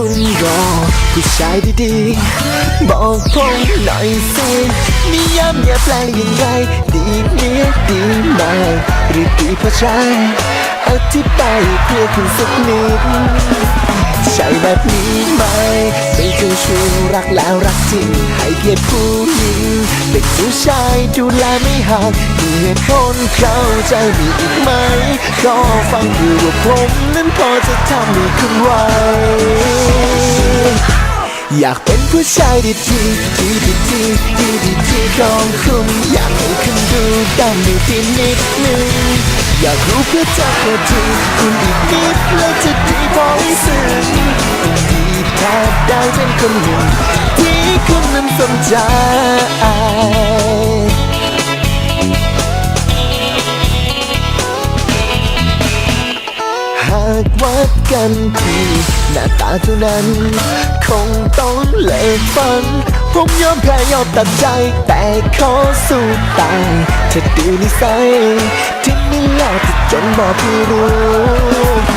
คุณรอผู้ชายดีๆ บอกผมหน่อยสินิยามอย่าแปลงยังไง ดีเนี้ยดีไหมหรือดีพอใช้อธิบายเพื่อคุณสักนิด ใช่แบบนี้ไหมเป็นเจ้าชู้รักแล้วรักจริง ให้เกียรติผู้หญิงเป็นผู้ชายดูแลไม่ห่างมีเหตุผลเข้าใจมีอีกไหม ก็ฟังดูว่าผมนั้นพอจะทำให้คุณไหวอยากเป็นผู้ชายดีทีดีดีทีดีดีทีของคุณอยากให้คุณดูดำดูดีนิดนึงอยากรู้เพื่อจะพอดีคุณอีกนิด คนหนึ่งที่คุณนั้นสนใจ หากวัดกันที่หน้าตาเท่านั้น คงต้องเลิกฝัน ผมยอมแพ้ยอมตัดใจ แต่ขอสู้ตายเธอดูนิสัยที่ไม่หลอกจนบอกให้รู้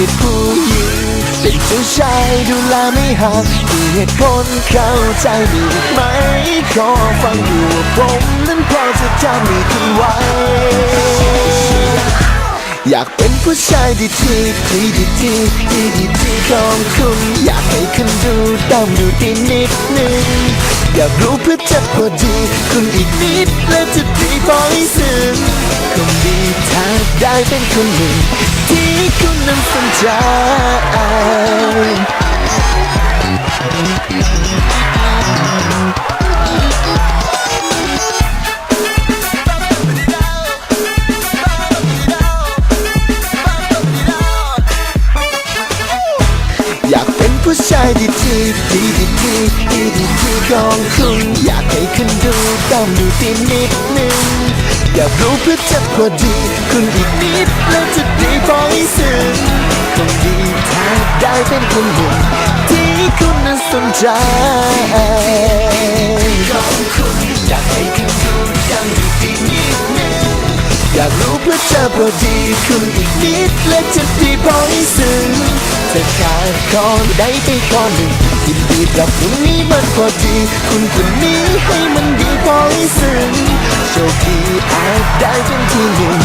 งให้เกียรติผู้หญิงเป็นเจ้ชายดูแลไม่ห่างมีเหตุผลเข้าใจมีไหม ขอฟังอยู่ว่าผมนั้นพอจะจำมีคุณไว้ อยากเป็นผู้ชายดีทีที่ดีทีที่ดีที่ของคุณ อยากให้คุณดูดำดูดีนิดนึง อยากรู้เพื่อจะพอดี คุณอีกนิดและจะดีพอให้ซึ้งคงดี ถ้าได้เป็นคนหนึ่ง ที่คุณนั้นสนใจอยากเป็นผู้ชายดีทีดีดีทีดีดีทีของคุณ อยากให้คุณดูดำดูดีนิดนึงอยากรู้ พื่อเจะพอดีคุณอีกนิดแล้วจะดีพอให้ซึ้งคงดีถ้าได้เป็นคนหนึ่งที่คุณนั้นสนใจของคุณอยากให้คุณดูดำดูดีนิดนึงอยากรู้เพื่อเจะพอดีคุณอีกนิดและจะดีพอให้ซึ้งจะขาดข้อใดไปข้อหนึ่งยินดีกับคุณนี้มันพอดี คุณคนนี้ให้มันดีพอให้ซึ้งโชคดีอา จ